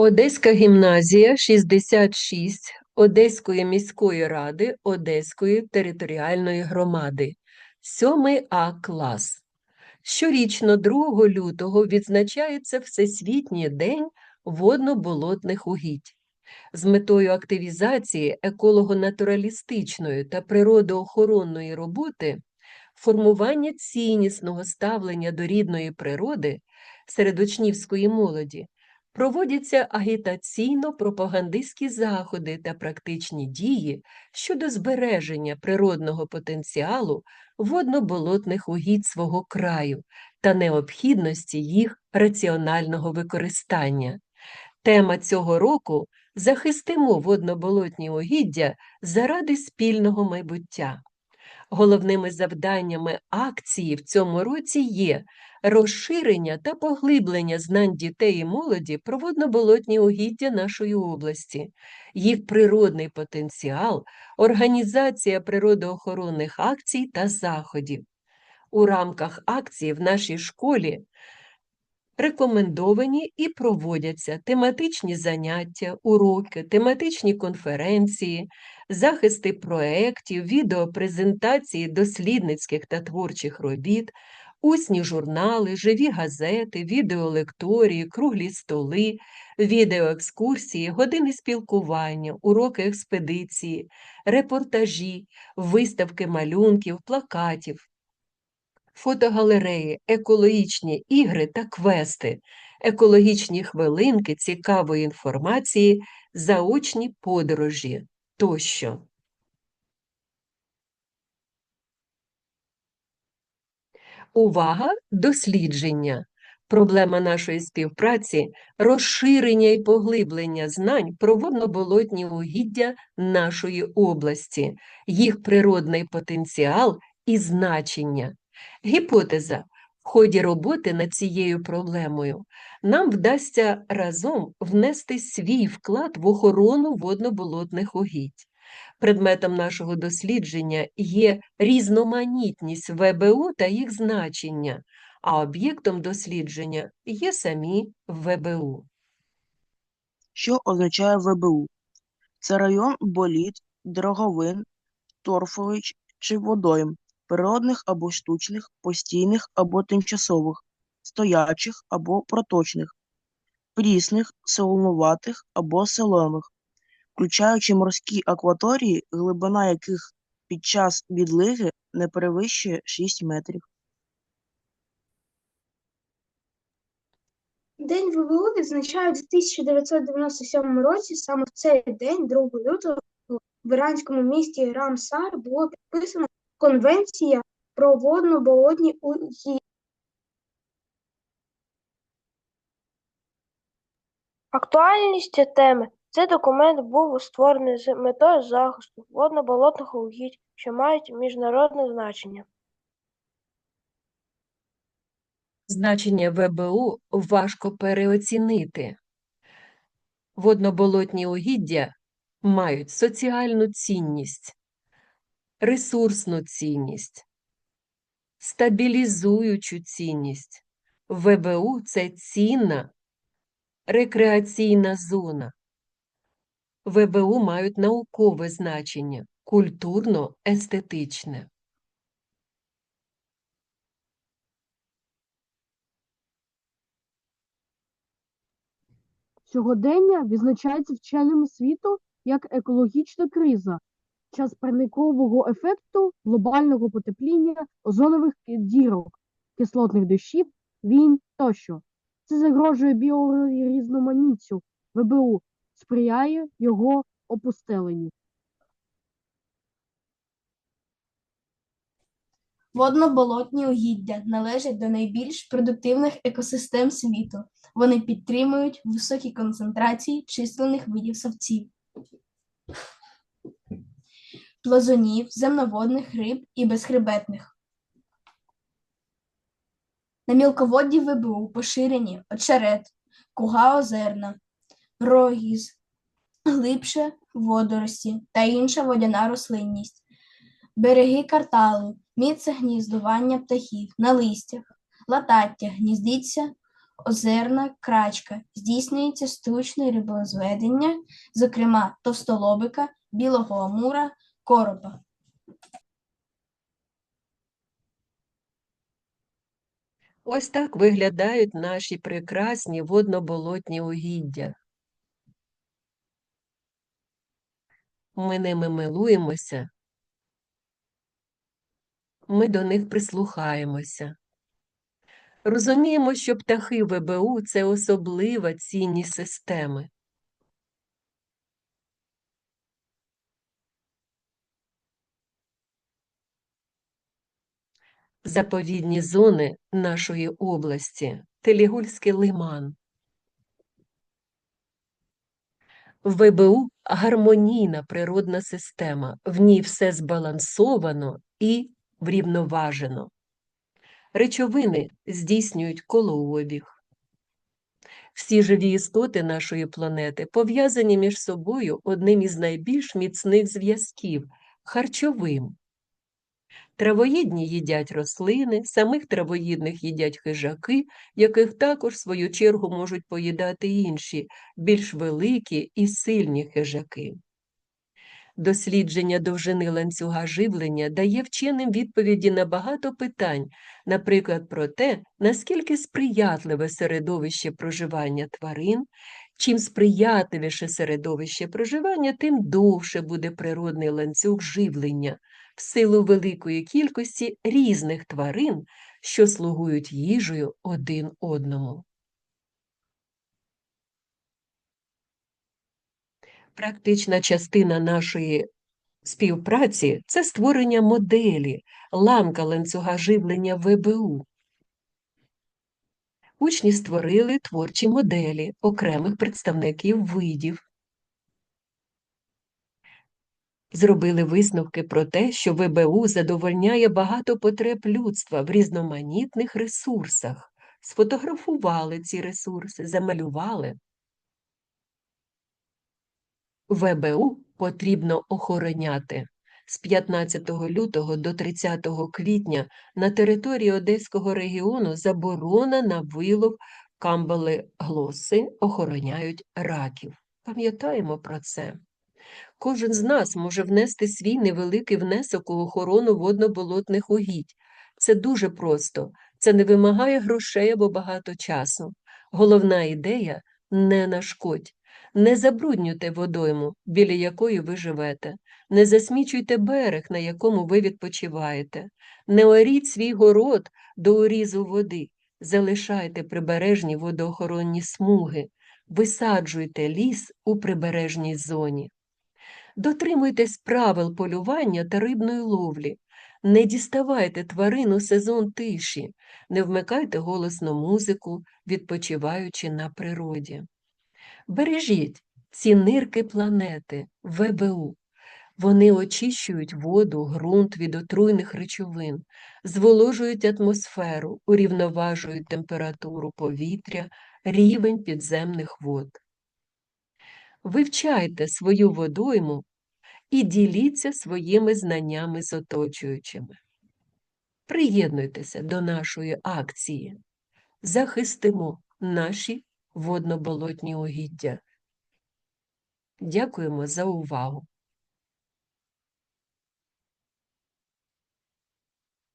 Одеська гімназія 66 Одеської міської ради Одеської територіальної громади. 7 А клас. Щорічно 2 лютого відзначається Всесвітній день водно-болотних угідь. З метою активізації еколого-натуралістичної та природоохоронної роботи, формування ціннісного ставлення до рідної природи серед учнівської молоді проводяться агітаційно-пропагандистські заходи та практичні дії щодо збереження природного потенціалу водно-болотних угідь свого краю та необхідності їх раціонального використання. Тема цього року захистимо водно-болотні угіддя заради спільного майбуття. Головними завданнями акції в цьому році є розширення та поглиблення знань дітей і молоді про водно-болотні угіддя нашої області, їх природний потенціал, організація природоохоронних акцій та заходів. У рамках акції в нашій школі рекомендовані і проводяться тематичні заняття, уроки, тематичні конференції, захисти проєктів, відеопрезентації дослідницьких та творчих робіт, усні журнали, живі газети, відеолекторії, круглі столи, відеоекскурсії, години спілкування, уроки експедиції, репортажі, виставки малюнків, плакатів, фотогалереї, екологічні ігри та квести, екологічні хвилинки цікавої інформації, заочні подорожі тощо. Увага, дослідження. Проблема нашої співпраці розширення і поглиблення знань про водноболотні угіддя нашої області, їх природний потенціал і значення. Гіпотеза. В ході роботи над цією проблемою нам вдасться разом внести свій вклад в охорону водно-болотних угідь. Предметом нашого дослідження є різноманітність ВБУ та їх значення, а об'єктом дослідження є самі ВБУ. Що означає ВБУ? Це район боліт, дороговин, торфович чи водойм, природних або штучних, постійних або тимчасових, стоячих або проточних, прісних, солонуватих або солоних, включаючи морські акваторії, глибина яких під час відлиги не перевищує 6 метрів. День ВВУ відзначають у 1997 році. Саме в цей день, 2 лютого, в іранському місті Рамсар було підписано Конвенція про водно-болотні угіддя. Актуальність теми. Цей документ був створений з метою захисту водно-болотних угідь, що мають міжнародне значення. Значення ВБУ важко переоцінити. Водноболотні угіддя мають соціальну цінність, ресурсну цінність, стабілізуючу цінність. ВБУ це цінна рекреаційна зона. ВБУ мають наукове значення, культурно-естетичне. Сьогодення відзначається вченими світу як екологічна криза, час парникового ефекту, глобального потепління, озонових дірок, кислотних дощів, війн тощо. Це загрожує біорізноманіттю ВБУ, сприяє його опустеленню. Водно-болотні угіддя належать до найбільш продуктивних екосистем світу. Вони підтримують високі концентрації численних видів савців, плазунів, земноводних риб і безхребетних. На мілководді ВБУ поширені очерет, куга озерна, рогіз, глибше водорості та інша водяна рослинність, береги карталу, місце гніздування птахів на листях, латаття гніздиться озерна крачка, здійснюється штучне рибозведення, зокрема товстолобика, білого амура, коропа. Ось так виглядають наші прекрасні водноболотні угіддя. Ми ними милуємося, ми до них прислухаємося. Розуміємо, що птахи ВБУ – це особлива цінність системи. Заповідні зони нашої області – Телігульський лиман. ВБУ – гармонійна природна система, в ній все збалансовано і врівноважено. Речовини здійснюють колообіг. Всі живі істоти нашої планети пов'язані між собою одним із найбільш міцних зв'язків – харчовим. Травоїдні їдять рослини, самих травоїдних їдять хижаки, яких також, в свою чергу, можуть поїдати інші, більш великі і сильні хижаки. Дослідження довжини ланцюга живлення дає вченим відповіді на багато питань, наприклад, про те, наскільки сприятливе середовище проживання тварин, чим сприятливіше середовище проживання, тим довше буде природний ланцюг живлення в силу великої кількості різних тварин, що слугують їжею один одному. Практична частина нашої співпраці це створення моделі, ланка ланцюга живлення ВБУ. Учні створили творчі моделі окремих представників видів. Зробили висновки про те, що ВБУ задовольняє багато потреб людства в різноманітних ресурсах, сфотографували ці ресурси, замалювали. ВБУ потрібно охороняти. З 15 лютого до 30 квітня на території Одеського регіону заборона на вилов камбали глоси охороняють раків. Пам'ятаємо про це. Кожен з нас може внести свій невеликий внесок у охорону водно-болотних угідь. Це дуже просто, це не вимагає грошей або багато часу. Головна ідея – не нашкодь. Не забруднюйте водойму, біля якої ви живете, не засмічуйте берег, на якому ви відпочиваєте, не оріть свій город до урізу води, залишайте прибережні водоохоронні смуги, висаджуйте ліс у прибережній зоні. Дотримуйтесь правил полювання та рибної ловлі. Не діставайте тварин у сезон тиші, не вмикайте голосну музику, відпочиваючи на природі. Бережіть ці нирки планети ВБУ. Вони очищують воду, ґрунт від отруйних речовин, зволожують атмосферу, урівноважують температуру повітря, рівень підземних вод. Вивчайте свою водойму і діліться своїми знаннями з оточуючими. Приєднуйтеся до нашої акції. Захистимо наші водно-болотні угіддя. Дякуємо за увагу!